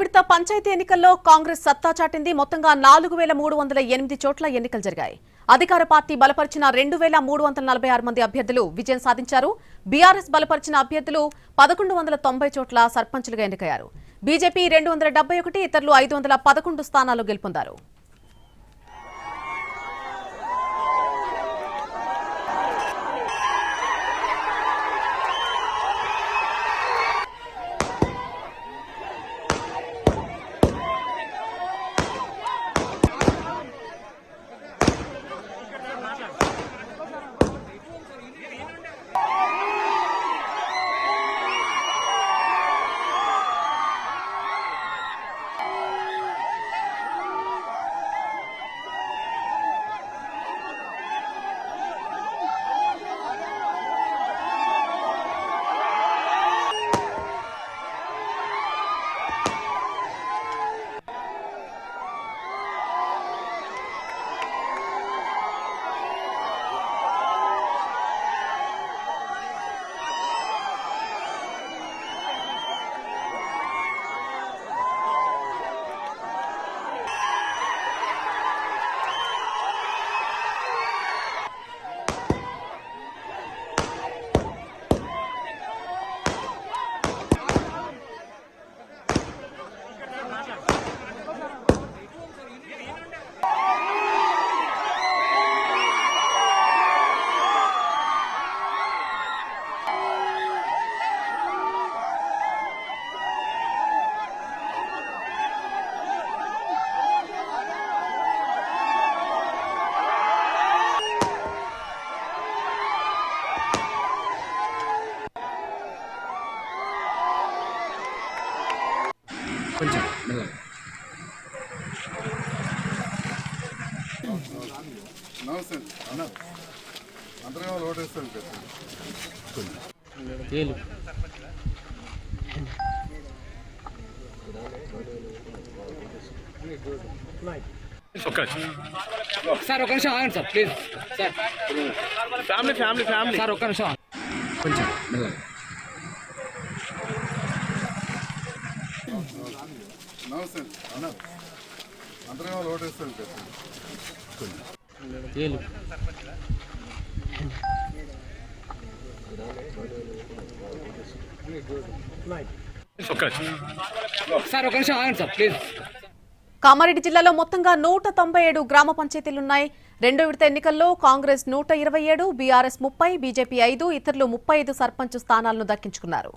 విడత పంచాయతీ ఎన్నికల్లో కాంగ్రెస్ సత్తా చాటింది. మొత్తంగా నాలుగు వేల మూడు వందల ఎనిమిది చోట్ల ఎన్నికలు జరిగాయి. అధికార పార్టీ బలపరిచిన రెండు వేల మూడు వందల నలభై ఆరు మంది అభ్యర్థులు విజయం సాధించారు. బీఆర్ఎస్ బలపరిచిన అభ్యర్థులు పదకొండు వందల తొంభై చోట్ల సర్పంచులుగా ఎన్నికయ్యారు. బీజేపీ రెండు వందల డెబ్బై ఒకటి ఇతరులు ఐదు వందల పదకొండు స్థానాలు గెలుపొందారు. సార్ ఒక నిమిషం ఆగండి sir please. Sir. Family family family sir ఒక్క నిమిషం. కొంచెం ఏలు సార్. ఒక నిమిషం ఆగండి సార్ ప్లీజ్. కామారెడ్డి జిల్లాలో మొత్తంగా నూట తొంభై ఏడు గ్రామ పంచాయతీలున్నాయి. రెండో విడత ఎన్నికల్లో కాంగ్రెస్ నూట ఇరవై ఏడు బీఆర్ఎస్ ముప్పై బీజేపీ ఐదు ఇతరులు ముప్పై ఐదు సర్పంచ్ స్థానాలను దక్కించుకున్నారు.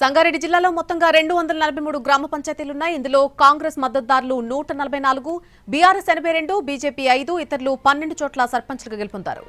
సంగారెడ్డి జిల్లాలో మొత్తంగా రెండు వందల నలభై మూడు గ్రామ పంచాయతీలున్నాయి. ఇందులో కాంగ్రెస్ మద్దతుదారులు నూట నలభై నాలుగు బీఆర్ఎస్ ఎనభై రెండు బీజేపీ ఐదు ఇతరులు పన్నెండు చోట్ల సర్పంచ్లుగా గెలుపొందారు.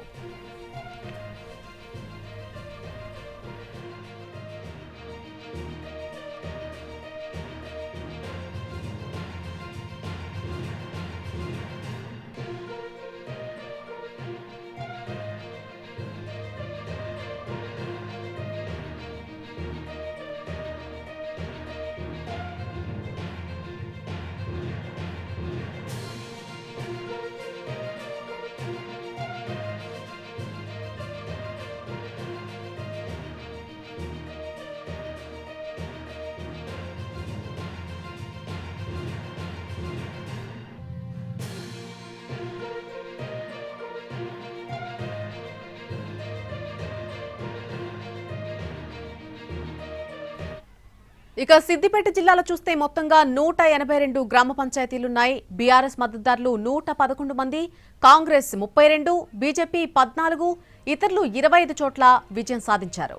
ఇక సిద్దిపేట జిల్లాలో చూస్తే మొత్తంగా నూట ఎనభై రెండు గ్రామ పంచాయతీలున్నాయి. బీఆర్ఎస్ మద్దతుదారులు నూట పదకొండు మంది కాంగ్రెస్ ముప్పై రెండు బీజేపీ పద్నాలుగు ఇతరులు ఇరవై ఐదు చోట్ల విజయం సాధించారు.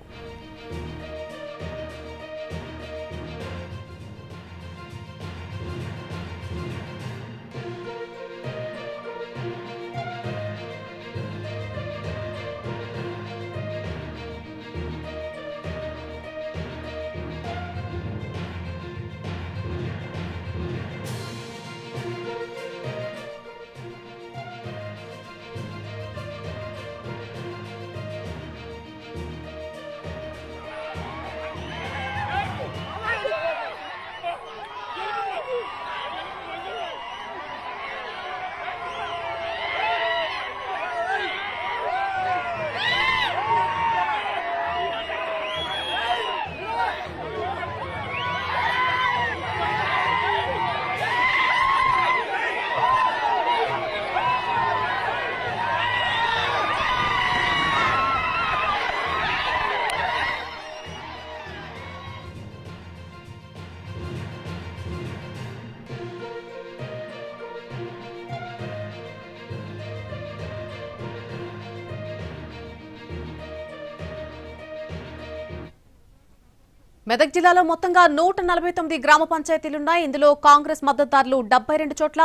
మెదక్ జిల్లాలో మొత్తంగా నూట నలభై తొమ్మిది గ్రామ పంచాయతీలున్నాయి. ఇందులో కాంగ్రెస్ మద్దతుదారులు డెబ్బై రెండు చోట్ల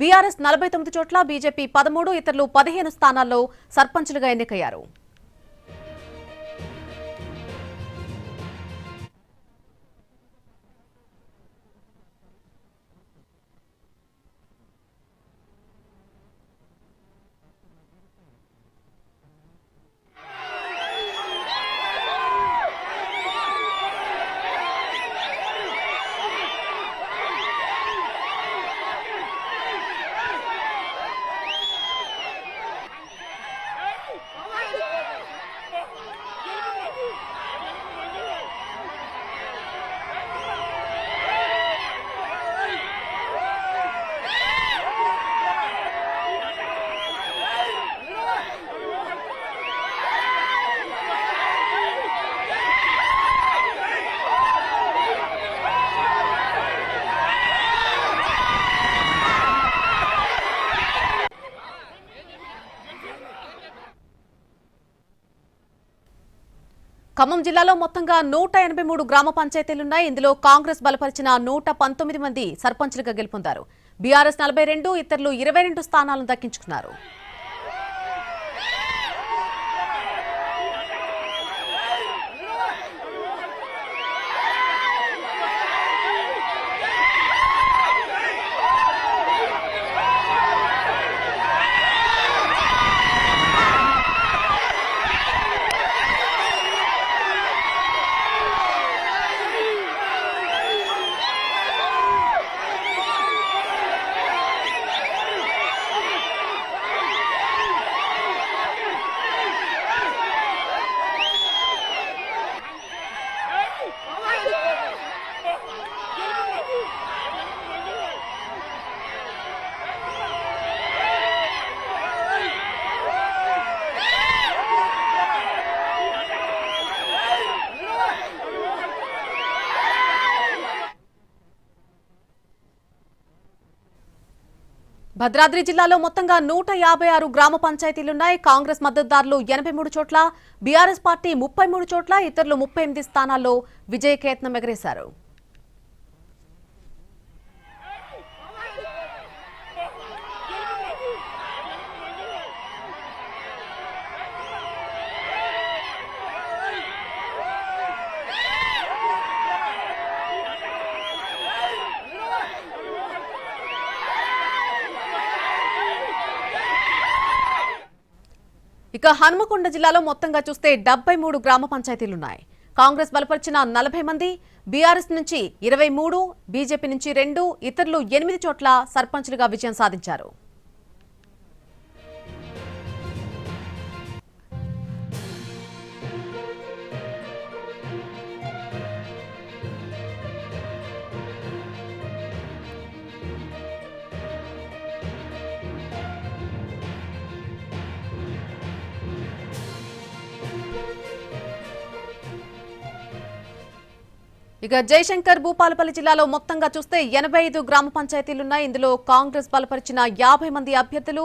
బీఆర్ఎస్ నలభై తొమ్మిది చోట్ల బీజేపీ పదమూడు ఇతరులు పదిహేను స్థానాల్లో సర్పంచులుగా ఎన్నికయ్యారు. ఖమ్మం జిల్లాలో మొత్తంగా నూట ఎనభై మూడు గ్రామ పంచాయతీలున్నాయి. ఇందులో కాంగ్రెస్ బలపరిచిన నూట పంతొమ్మిది మంది సర్పంచ్లుగా గెలుపొందారు. బీఆర్ఎస్ నలభై రెండు ఇతరులు ఇరవై రెండు స్థానాలను దక్కించుకున్నారు. భద్రాద్రి జిల్లాలో మొత్తంగా నూట యాభై ఆరు గ్రామ పంచాయతీలున్నాయి. కాంగ్రెస్ మద్దతుదారులు ఎనభై మూడు చోట్ల బీఆర్ఎస్ పార్టీ ముప్పై మూడు చోట్ల ఇతరులు ముప్పై ఎనిమిది స్థానాల్లో విజయకేతనం ఎగరేశారు. ఇక హనుమకొండ జిల్లాలో మొత్తంగా చూస్తే డెబ్బై మూడు గ్రామ పంచాయతీలున్నాయి. కాంగ్రెస్ బలపరిచిన నలభై మంది బీఆర్ఎస్ నుంచి ఇరవై మూడు బీజేపీ నుంచి రెండు ఇతరులు ఎనిమిది చోట్ల సర్పంచులుగా విజయం సాధించారు. ఇక జయశంకర్ భూపాలపల్లి జిల్లాలో మొత్తంగా చూస్తే ఎనభై ఐదు గ్రామ పంచాయతీలున్నాయి. ఇందులో కాంగ్రెస్ బలపరిచిన యాభై మంది అభ్యర్థులు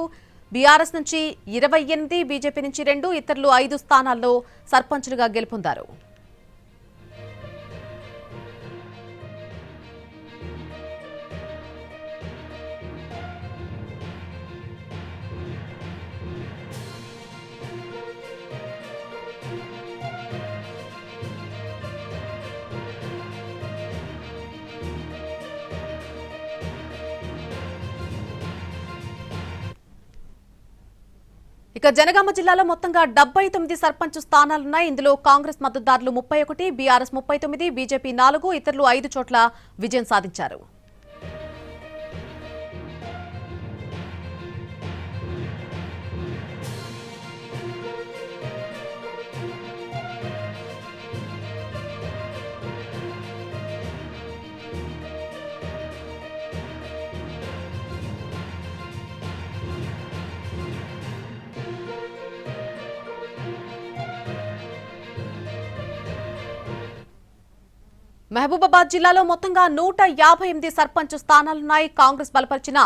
బీఆర్ఎస్ నుంచి ఇరవై ఎనిమిది బీజేపీ నుంచి రెండు ఇతరులు ఐదు స్థానాల్లో సర్పంచులుగా గెలుపొందారు. ఇక జనగామ జిల్లాలో మొత్తంగా డెబ్బై తొమ్మిది సర్పంచ్ స్థానాలున్నాయి. ఇందులో కాంగ్రెస్ మద్దతుదారులు ముప్పై ఒకటి బీఆర్ఎస్ ముప్పై తొమ్మిది బీజేపీ నాలుగు ఇతరులు ఐదు చోట్ల విజయం సాధించారు. మహబూబాబాద్ జిల్లాలో మొత్తంగా నూట యాభై ఎనిమిది సర్పంచ్ స్థానాలున్నాయి. కాంగ్రెస్ బలపరిచిన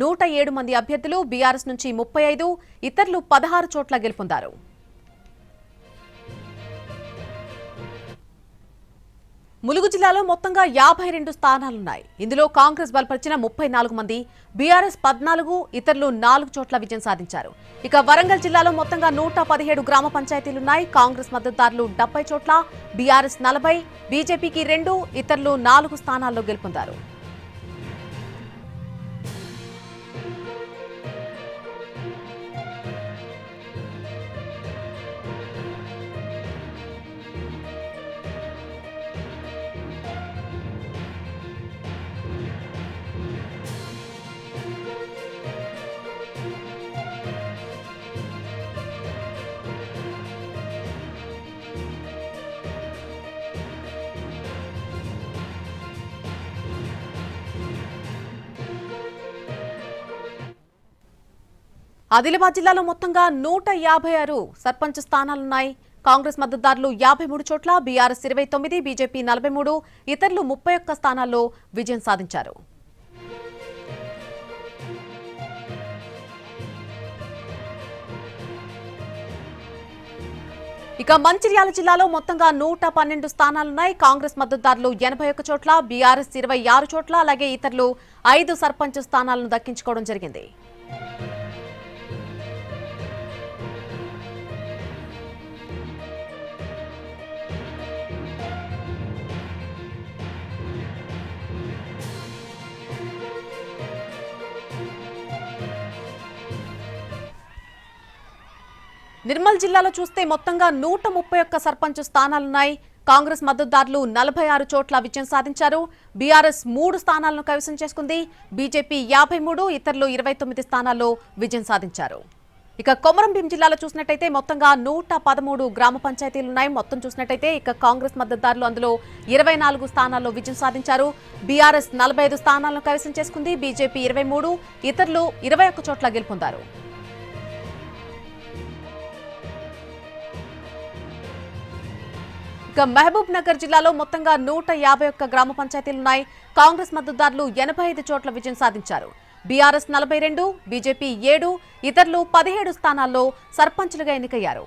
నూట ఏడు మంది అభ్యర్థులు బీఆర్ఎస్ నుంచి ముప్పై ఐదు ఇతరులు పదహారు చోట్ల గెలుపొందారు. ములుగు జిల్లాలో మొత్తంగా యాభై రెండు స్థానాలున్నాయి. ఇందులో కాంగ్రెస్ బలపరిచిన ముప్పై నాలుగు మంది బీఆర్ఎస్ పద్నాలుగు ఇతరులు నాలుగు చోట్ల విజయం సాధించారు. ఇక వరంగల్ జిల్లాలో మొత్తంగా నూట పదిహేడు గ్రామ పంచాయతీలున్నాయి. కాంగ్రెస్ మద్దతుదారులు డెబ్బై చోట్ల బీఆర్ఎస్ నలభై బీజేపీకి రెండు ఇతరులు నాలుగు స్థానాల్లో గెలుపొందారు. ఆదిలాబాద్ జిల్లాలో మొత్తంగా నూట యాభై ఆరు సర్పంచ్ స్థానాలున్నాయి. కాంగ్రెస్ మద్దతుదారులు యాభై మూడు చోట్ల బీఆర్ఎస్ ఇరవై తొమ్మిది బీజేపీ నలభై మూడు ఇతరులు ముప్పై ఒక్క స్థానాల్లో విజయం సాధించారు. ఇక మంచిర్యాల జిల్లాలో మొత్తంగా నూట పన్నెండు స్థానాలున్నాయి. కాంగ్రెస్ మద్దతుదారులు ఎనభై ఒక్క చోట్ల బీఆర్ఎస్ ఇరవై ఆరు చోట్ల అలాగే ఇతరులు ఐదు సర్పంచ్ స్థానాలను దక్కించుకోవడం జరిగింది. నిర్మల్ జిల్లాలో చూస్తే మొత్తంగా నూట ముప్పై ఒక్క సర్పంచ్ స్థానాలున్నాయి. కాంగ్రెస్ మద్దతుదారులు నలభై ఆరు చోట్ల విజయం సాధించారు. బీఆర్ఎస్ మూడు స్థానాలను కైవసం చేసుకుంది. బీజేపీ యాభై మూడు ఇతరులు ఇరవై తొమ్మిది స్థానాల్లో విజయం సాధించారు. ఇక కొమరంభీం జిల్లాలో చూసినట్టయితే మొత్తంగా నూట పదమూడు గ్రామ పంచాయతీలున్నాయి. మొత్తం చూసినట్టయితే ఇక కాంగ్రెస్ మద్దతుదారులు అందులో ఇరవై నాలుగు స్థానాల్లో విజయం సాధించారు. బీఆర్ఎస్ నలభై ఐదు స్థానాలను కైవసం చేసుకుంది. బీజేపీ ఇరవై మూడు ఇతరులు ఇరవై ఒక్క చోట్ల గెలుపొందారు. ఇక మహబూబ్ నగర్ జిల్లాలో మొత్తంగా నూట యాభై ఒక్క గ్రామ పంచాయతీలున్నాయి. కాంగ్రెస్ మద్దతుదారులు ఎనభై ఐదు చోట్ల విజయం సాధించారు. బీఆర్ఎస్ నలభై రెండు బీజేపీ ఏడు ఇతరులు పదిహేడు స్థానాల్లో సర్పంచులుగా ఎన్నికయ్యారు.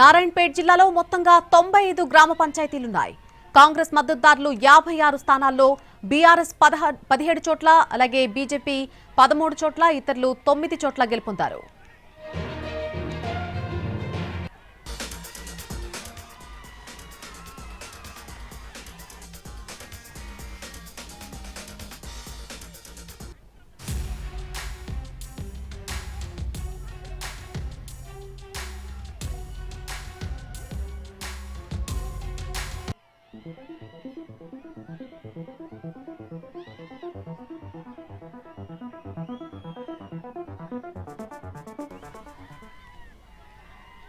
నారాయణపేట్ జిల్లాలో మొత్తంగా తొంభై ఐదు గ్రామ పంచాయతీలున్నాయి. కాంగ్రెస్ మద్దతుదారులు యాభై ఆరు స్థానాల్లో బీఆర్ఎస్ పదహ పదిహేడు చోట్ల అలాగే బీజేపీ పదమూడు చోట్ల ఇతరులు తొమ్మిది చోట్ల గెలుపొందారు.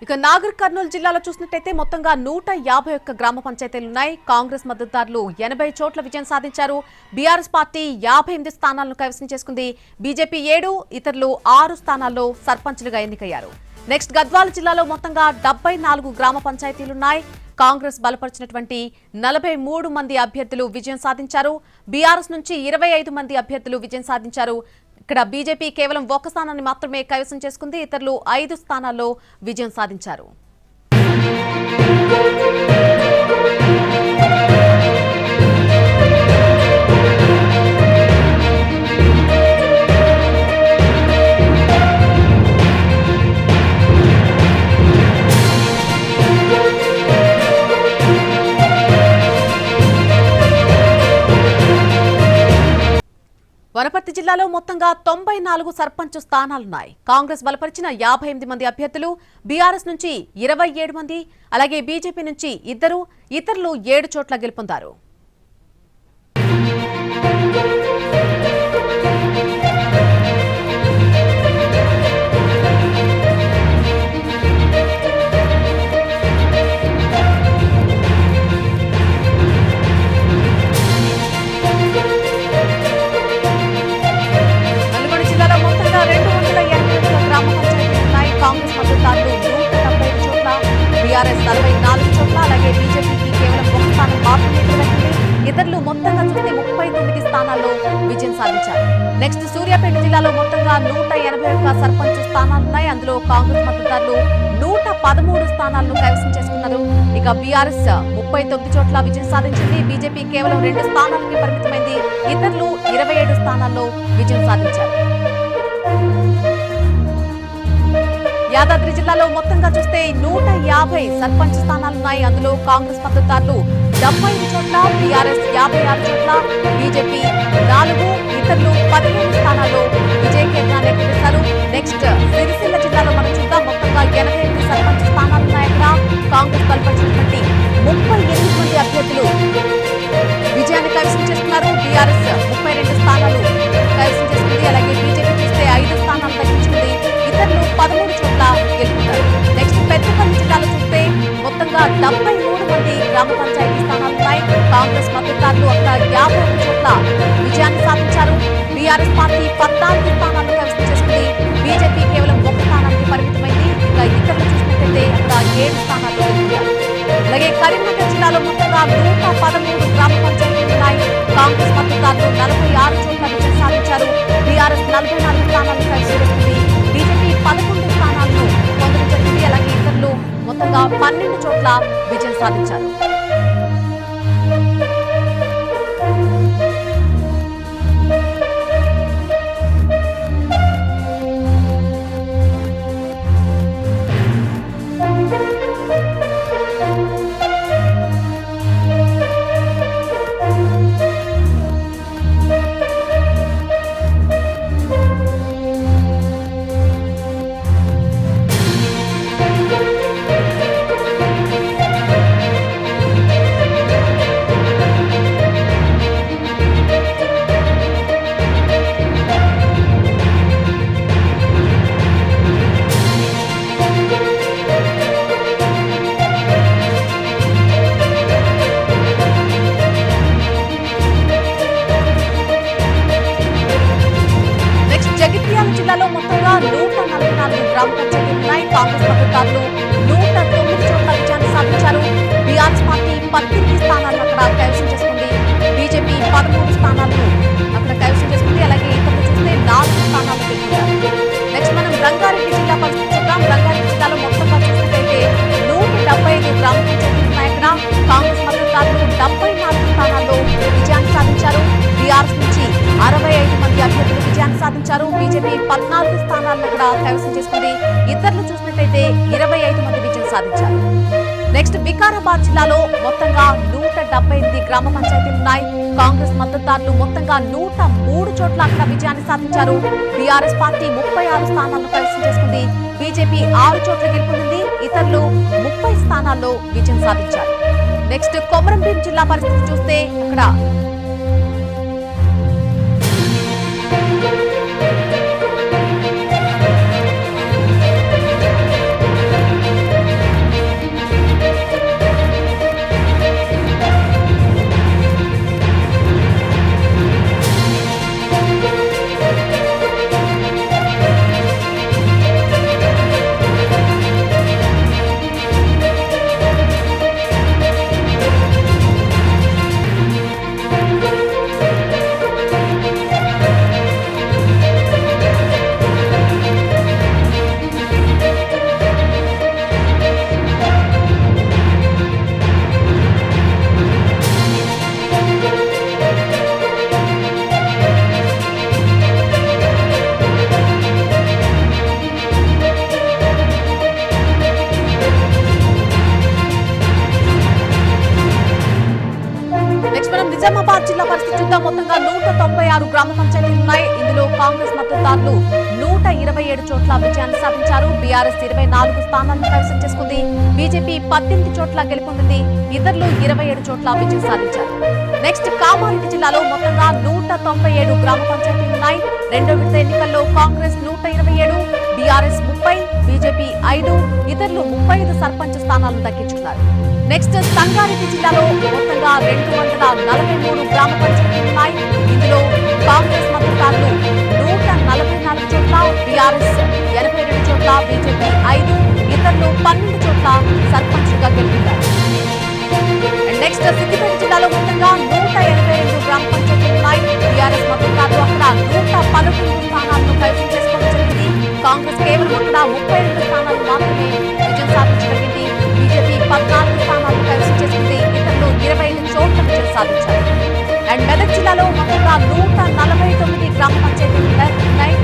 ఇక నాగర్ కర్నూలు జిల్లాలో చూసినట్టయితే మొత్తంగా నూట యాభై ఒక్క గ్రామ పంచాయతీలున్నాయి కాంగ్రెస్ మద్దతుదారులు ఎనభై చోట్ల విజయం సాధించారు. బీఆర్ఎస్ పార్టీ యాభై ఎనిమిది స్థానాలను కైవసం చేసుకుంది. బీజేపీ ఏడు ఇతరులు ఆరు స్థానాల్లో సర్పంచ్లుగా ఎన్నికయ్యారు. నెక్స్ట్ గద్వాల జిల్లాలో మొత్తంగా డెబ్బై నాలుగు గ్రామ పంచాయతీలున్నాయి కాంగ్రెస్ బలపరిచినటువంటి నలభై మూడు మంది అభ్యర్థులు విజయం సాధించారు. బీఆర్ఎస్ నుంచి ఇరవై ఐదు మంది అభ్యర్థులు విజయం సాధించారు. ఇక్కడ బీజేపీ కేవలం ఒక స్థానాన్ని మాత్రమే కైవసం చేసుకుంది. ఇతరులు ఐదు స్థానాల్లో విజయం సాధించారు. వనపర్తి జిల్లాలో మొత్తంగా తొంభై నాలుగు సర్పంచ్ స్థానాలున్నాయి. కాంగ్రెస్ బలపరిచిన యాభై ఎనిమిది మంది అభ్యర్థులు బీఆర్ఎస్ నుంచి ఇరవై ఏడు మంది అలాగే బీజేపీ నుంచి ఇద్దరు ఇతరులు ఏడు చోట్ల గెలుపొందారు. ఇతరులు మొత్తంగా చూస్తే ముప్పై తొమ్మిది స్థానాల్లో విజయం సాధించారు. నెక్స్ట్ సూర్యాపేట జిల్లాలో మొత్తంగా నూట ఎనభై ఒక్క సర్పంచ్ స్థానాలున్నాయి అందులో కాంగ్రెస్ మద్దతుదారులు నూట పదమూడు స్థానాలను కైవసం చేసుకున్నారు. ఇక బీఆర్ఎస్ ముప్పై తొమ్మిది చోట్ల విజయం సాధించింది. బీజేపీ కేవలం రెండు స్థానాలకి పరిమితమైంది. ఇతరులు ఇరవై ఏడు స్థానాల్లో విజయం సాధించారు. యాదాద్రి జిల్లాలో మొత్తంగా చూస్తే నూట యాభై సర్పంచ్ స్థానాలున్నాయి అందులో కాంగ్రెస్ మద్దతుదారులు డెబ్బై చోట్ల బీఆర్ఎస్ యాభై ఆరు చోట్ల బీజేపీ నాలుగు ఇతరులు పదిహేను స్థానాల్లో విజయ కేంద్రాన్ని ఎక్కడిస్తారు నెక్స్ట్ సిరిసిల్ల జిల్లాలో మనం చూద్దాం. మొత్తంగా ఎనభై ఎనిమిది సర్పంచ్ స్థానాలున్నాయి అక్కడ కాంగ్రెస్ బలపరిచినటువంటి ముప్పై ఎనిమిది మంది అభ్యర్థులు విజయాన్ని కైవసం చేస్తున్నారు. బీఆర్ఎస్ ముప్పై రెండు స్థానాలు కైవసం చేస్తుంది అలాగే బీజేపీ చూస్తే ఐదు స్థానాలు దక్కించుకుంది ఇతరులు పదమూడు చోట్ల గెలుపుతారు నెక్స్ట్ పెద్దపల్లి జిల్లాలో చూస్తే మొత్తంగా డెబ్బై మూడు మంది గ్రామ పంచాయతీ స్థానాలపై కాంగ్రెస్ మద్దతుదారులు ఒక యాభై ఒక్క చోట్ల విజయాన్ని సాధించారు. బీఆర్ఎస్ పార్టీ పద్నాలుగు స్థానాలను కైవసం చేసుకుంది బీజేపీ కేవలం ఒక స్థానానికి పరిమితమైంది. ఇంకా ఇక్కడ చూసినట్లయితే అక్కడ ఏడు స్థానాల్లో అలాగే కరీంనగర్ జిల్లాలో మొత్తంగా నూట పదమూడు గ్రామ పంచాయతీలు ఉన్నాయి. కాంగ్రెస్ మద్దతుదారులు నలభై ఆరు చోట్ల విజయం సాధించారు. బీఆర్ఎస్ నలభై నాలుగు స్థానాలను కలిసి వస్తుంది పదకొండు స్థానాలను పొందడం జరిగింది అలాగే ఇతరులు మొత్తంగా పన్నెండు చోట్ల విజయం సాధించారు. పద్దెనిమిది స్థానాలను అక్కడ కైవసం చేసుకుంది. బీజేపీ పదమూడు స్థానాలను అక్కడ కైవసం చేసుకుంది. అలాగే ఇక్కడ చూస్తే నాలుగు స్థానాలు నెక్స్ట్ మనం రంగారెడ్డి జిల్లా పరిస్థితి చూద్దాం. రంగారెడ్డి జిల్లాలో మొత్తంగా చూసినట్లయితే నూట డెబ్బై ఐదు గ్రామ పంచాయతీలు ఉన్నాయి కాంగ్రెస్ మద్దతుదారులు డెబ్బై నాలుగు స్థానాల్లో విజయాన్ని సాధించారు. బీఆర్ఎస్ నుంచి అరవై ఐదు మంది అభ్యర్థులు విజయాన్ని సాధించారు. బీజేపీ పద్నాలుగు స్థానాలను కూడా కైవసం చేసుకుంది. ఇతరులు చూసినట్లయితే ఇరవై ఐదు మంది విజయం సాధించారు. నెక్స్ట్ వికారాబాద్ జిల్లాలో మొత్తంగా నూట డెబ్బై ఎనిమిది గ్రామ పంచాయతీలు ఉన్నాయి. కాంగ్రెస్ మద్దతుదారులు మొత్తంగా నూట మూడు చోట్ల అక్కడ విజయాన్ని సాధించారు. బీఆర్ఎస్ పార్టీ ముప్పై ఆరు స్థానాలను కైవసం చేసుకుంది. బీజేపీ ఆరు చోట్ల గెలుపొందింది. ఇతరులు ముప్పై స్థానాల్లో విజయం సాధించారు. నెక్స్ట్ కొమరంభీం జిల్లా పరిస్థితి చూస్తే అక్కడ చోట్ల విజయాన్ని సాధించారు. బీఆర్ఎస్ ఇరవై నాలుగు స్థానాలను కైవసం చేసుకుంది. బీజేపీ పద్దెనిమిది చోట్ల గెలుపొందింది. ఇతరులు ఇరవై ఏడు చోట్ల విజయం సాధించారు. నెక్స్ట్ కామారెడ్డి జిల్లాలో మొత్తంగా నూట తొంభై ఏడు గ్రామ పంచాయతీలు ఉన్నాయి. రెండో విడత ఎన్నికల్లో కాంగ్రెస్ నూట ఇరవై ఏడు బీఆర్ఎస్ ముప్పై బీజేపీ ఐదు ఇతరులు ముప్పై ఐదు సర్పంచ్ స్థానాలను దక్కించుకున్నారు. నెక్స్ట్ సంగారెడ్డి జిల్లాలో మొత్తంగా రెండు వందల నలభై మూడు గ్రామ పంచాయతీ పదకొండు స్థానాలను కైవసం చేసుకోవడం జరిగింది కాంగ్రెస్ కేవలం అక్కడ ముప్పై రెండు స్థానాలు మాత్రమే విజయం సాధించగలిగింది. బీజేపీ పద్నాలుగు స్థానాలను కైవసం చేసుకుంది ఇతరులు ఇరవై ఐదు చోట్ల విజయం సాధించారు. అండ్ మెదక్ జిల్లాలో మొత్తంగా నూట నలభై తొమ్మిది గ్రామ పంచాయతీలు ఉన్నాయి.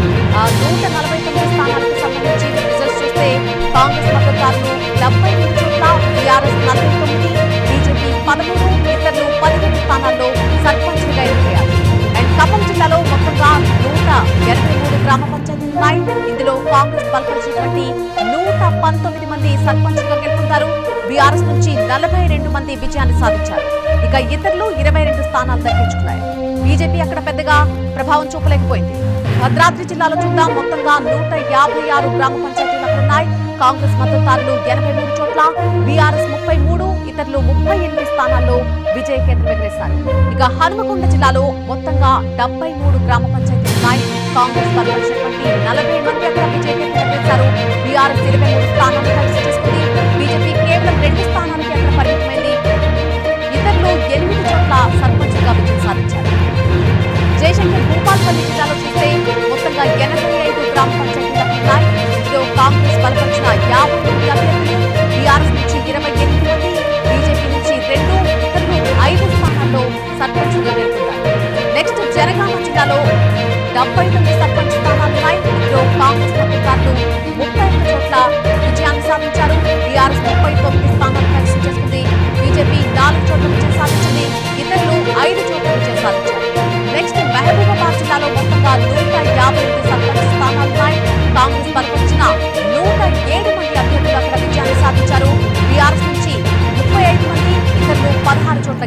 నూట నలభై తొమ్మిది స్థానాలకు సంబంధించి రిజల్ట్స్ చూస్తే కాంగ్రెస్ మద్దతుదారులు డెబ్బై మూడు చోట్ల టీఆర్ఎస్ నలభై తొమ్మిది బీజేపీ పదమూడు ఇతరులు పదిహేను స్థానాల్లో సర్పంచ్లుగా ఎన్నికయ్యారు ఎనభై మూడు గ్రామ పంచాయతీలు ఉన్నాయి. ఇందులో కాంగ్రెస్ బలపరిచినటువంటి నూట పంతొమ్మిది మంది సర్పంచ్గా గెలుపొందారు. బీఆర్ఎస్ నుంచి నలభై రెండు మంది విజయాన్ని సాధించారు. ఇక ఇతరులు ఇరవై రెండు స్థానాలు దక్కించుకున్నారు బీజేపీ అక్కడ పెద్దగా ప్రభావం చూపలేకపోయింది. భద్రాద్రి జిల్లాలో చూద్దాం. మొత్తంగా నూట యాభై ఆరు గ్రామ పంచాయతీలు అక్కడ ఉన్నాయి. కాంగ్రెస్ మద్దతుదారులు ఎనభై మూడు చోట్ల బీఆర్ఎస్ ముప్పై మూడు ఇతరులు ముప్పై ఎనిమిది స్థానాల్లో విజయ కేంద్రం ఎగరేశారు. ఇక హనుమకొండ జిల్లాలో మొత్తంగా డెబ్బై మూడు గ్రామ పంచాయతీ ఉన్నాయి కాంగ్రెస్ బలపరిచినటువంటి నలభై మంది అక్కడ విజయ కేంద్రం బీఆర్ఎస్ ఇరవై మూడు కలిసి చేసుకుంది బీజేపీ కేవలం రెండు స్థానాలకి అక్కడ పరిమితమైంది. ఇతరులు ఎనిమిది చోట్ల సర్పంచ్గా విజయం సాధించారు. జయశంకర్ భూపాల్పల్లి జిల్లాలో చూస్తే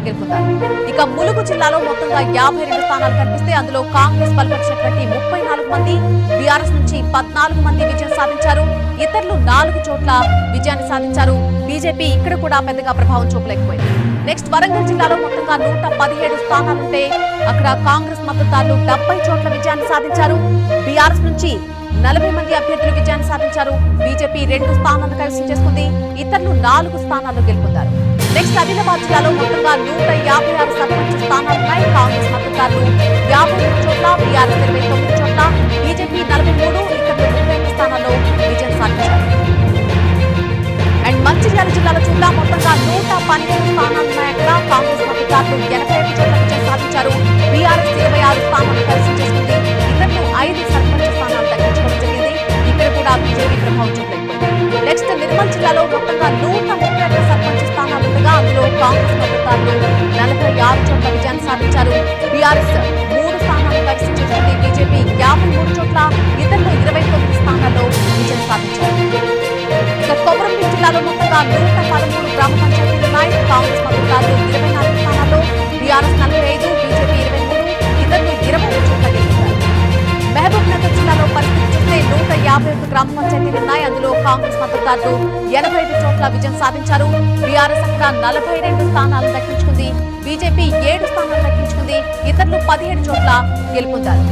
గెలుపొందారు ఇక ములుగు జిల్లాలో మొత్తంగా యాభై రెండు స్థానాలు కనిపిస్తే అందులో కాంగ్రెస్ బలపరిచినటువంటి ముప్పై నాలుగు మంది బీఆర్ఎస్ నుంచి పద్నాలుగు మంది విజయం సాధించారు. ఇతరులు నాలుగు చోట్ల విజయాన్ని సాధించారు. బీజేపీ ఇక్కడ కూడా పెద్దగా ప్రభావం చూపలేకపోయింది. నెక్స్ట్ వరంగల్ జిల్లాలో మొత్తంగా నూట పదిహేడు స్థానాలుంటే అక్కడ కాంగ్రెస్ మద్దతుదారులు డెబ్బై చోట్ల విజయాన్ని సాధించారు. బీఆర్ఎస్ నుంచి నలభై మంది అభ్యర్థులు విజయాన్ని సాధించారు. బీజేపీ రెండు స్థానాలు కైవసం చేసుకుంది. ఇతరులు నాలుగు స్థానాలు గెలుపొందారు. నెక్స్ట్ ఆదిలాబాద్ జిల్లాలో మొత్తంగా నూట యాభై ఆరు సర్పంచ్ స్థానాలున్నాయి కాంగ్రెస్ మద్దతుదారులు యాభై మూడు చోట్ల బీఆర్ఎస్ ఇరవై తొమ్మిది చోట్ల బీజేపీ నలభై మూడు ఇక్కడ ముప్పై ఒక్క స్థానాల్లో విజయం సాధించారు. అండ్ మంచిర్యాల జిల్లాలో చూద్దాం. మొత్తంగా నూట పన్నెండు స్థానాలున్నాయి అక్కడ. కాంగ్రెస్ మద్దతుదారులు ఎనభై ఐదు చోట్ల విజయం సాధించారు. బీఆర్ఎస్ ఇరవై ఆరు స్థానాలు కలిసి చేసుకుంది ఇతరులు ఐదు సర్పంచ్ స్థానాలు దక్కించుకోవడం జరిగింది. ఇక్కడ కూడా బీజేపీ ప్రభావం చూపింది నెక్స్ట్ జిల్లాలో మొత్తంగా నూట ముప్పై ఒక్క సర్పంచ్ స్థానాలు ఉండగా అందులో కాంగ్రెస్ మద్దతుదారులు నలభై ఆరు చోట్ల విజయాన్ని సాధించారు బీఆర్ఎస్ మూడు స్థానాలు కలిసి చేసుకుంది బీజేపీ. యాభై మూడు చోట్ల ఇతరులు ఇరవై తొమ్మిది స్థానాల్లో విజయం సాధించారు ఇక కొమరంభీం జిల్లాలో మొత్తంగా నూట పదమూడు గ్రామ పంచాయతీలు ఉన్నాయి. కాంగ్రెస్ మద్దతుదారులు ఇరవై నాలుగు స్థానాల్లో బీఆర్ఎస్ నలభై ఐదు బీజేపీ ఇరవై మూడు ఇతరులు ఇరవై చోట్ల మహబూబ్ నగర్ జిల్లాలో పరిస్థితి చూస్తే నూట యాభై ఒక్క గ్రామ పంచాయతీలు ఉన్నాయి అందులో కాంగ్రెస్ మద్దతుదారులు ఎనభై ఐదు చోట్ల విజయం సాధించారు బీఆర్ఎస్ అక్కడ నలభై రెండు స్థానాలు దక్కించుకుంది బీజేపీ ఏడు స్థానాలు దక్కించుకుంది ఇతరులు పదిహేడు చోట్ల గెలుపొందారు.